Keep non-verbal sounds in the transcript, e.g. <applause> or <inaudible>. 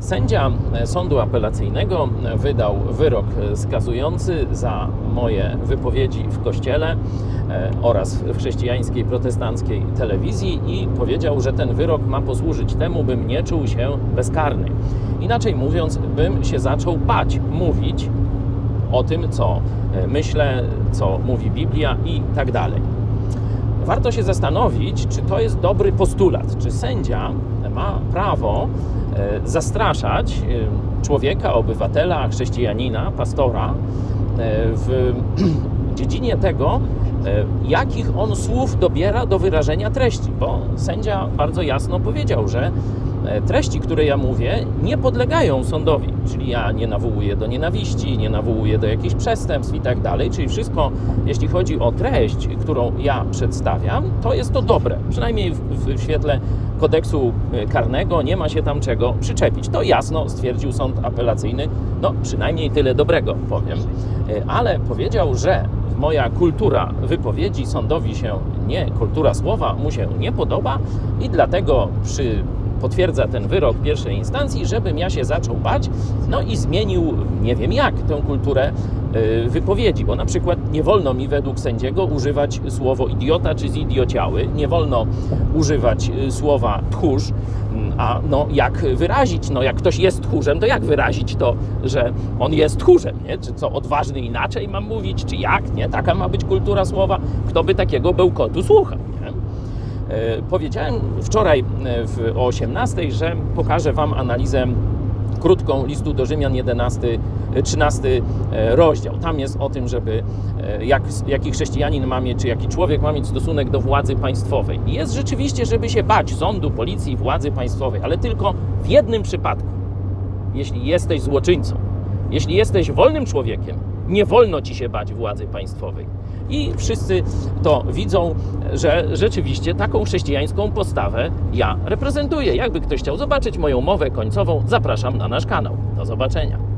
Sędzia e, sądu apelacyjnego e, wydał wyrok e, skazujący za moje wypowiedzi w kościele oraz w chrześcijańskiej protestanckiej telewizji i powiedział, że ten wyrok ma posłużyć temu, bym nie czuł się bezkarny. Inaczej mówiąc, bym się zaczął bać mówić o tym, co myślę, co mówi Biblia i tak dalej. Warto się zastanowić, czy to jest dobry postulat, czy sędzia ma prawo e, zastraszać e, człowieka, obywatela, chrześcijanina, pastora e, w <clears throat> dziedzinie tego, jakich on słów dobiera do wyrażenia treści, bo sędzia bardzo jasno powiedział, że treści, które ja mówię, nie podlegają sądowi, czyli ja nie nawołuję do nienawiści, nie nawołuję do jakichś przestępstw i tak dalej, czyli wszystko, jeśli chodzi o treść, którą ja przedstawiam, to jest to dobre, przynajmniej w, w świetle kodeksu e, karnego nie ma się tam czego przyczepić. To jasno stwierdził sąd apelacyjny, no przynajmniej tyle dobrego powiem, E, ale powiedział, że moja kultura wypowiedzi sądowi się nie, kultura słowa mu się nie podoba i dlatego przy potwierdza ten wyrok pierwszej instancji, żebym ja się zaczął bać, no i zmienił, nie wiem jak, tę kulturę y, wypowiedzi, bo na przykład nie wolno mi według sędziego używać słowo idiota czy zidiociały, nie wolno używać y, słowa tchórz, Mm, a no jak wyrazić, no jak ktoś jest tchórzem, to jak wyrazić to, że on jest tchórzem, nie? Czy co, odważny inaczej mam mówić, czy jak, nie? Taka ma być kultura słowa, kto by takiego bełkotu słuchał, Powiedziałem wczoraj e, o 18, że pokażę Wam analizę krótką listu do Rzymian 11, e, 13 e, rozdział. Tam jest o tym, żeby e, jak, jaki chrześcijanin ma mieć, czy jaki człowiek ma mieć stosunek do władzy państwowej. I jest rzeczywiście, żeby się bać sądu, policji, władzy państwowej, ale tylko w jednym przypadku. Jeśli jesteś złoczyńcą, jeśli jesteś wolnym człowiekiem, nie wolno ci się bać władzy państwowej. I wszyscy to widzą, że rzeczywiście taką chrześcijańską postawę ja reprezentuję. Jakby ktoś chciał zobaczyć moją mowę końcową, zapraszam na nasz kanał. Do zobaczenia.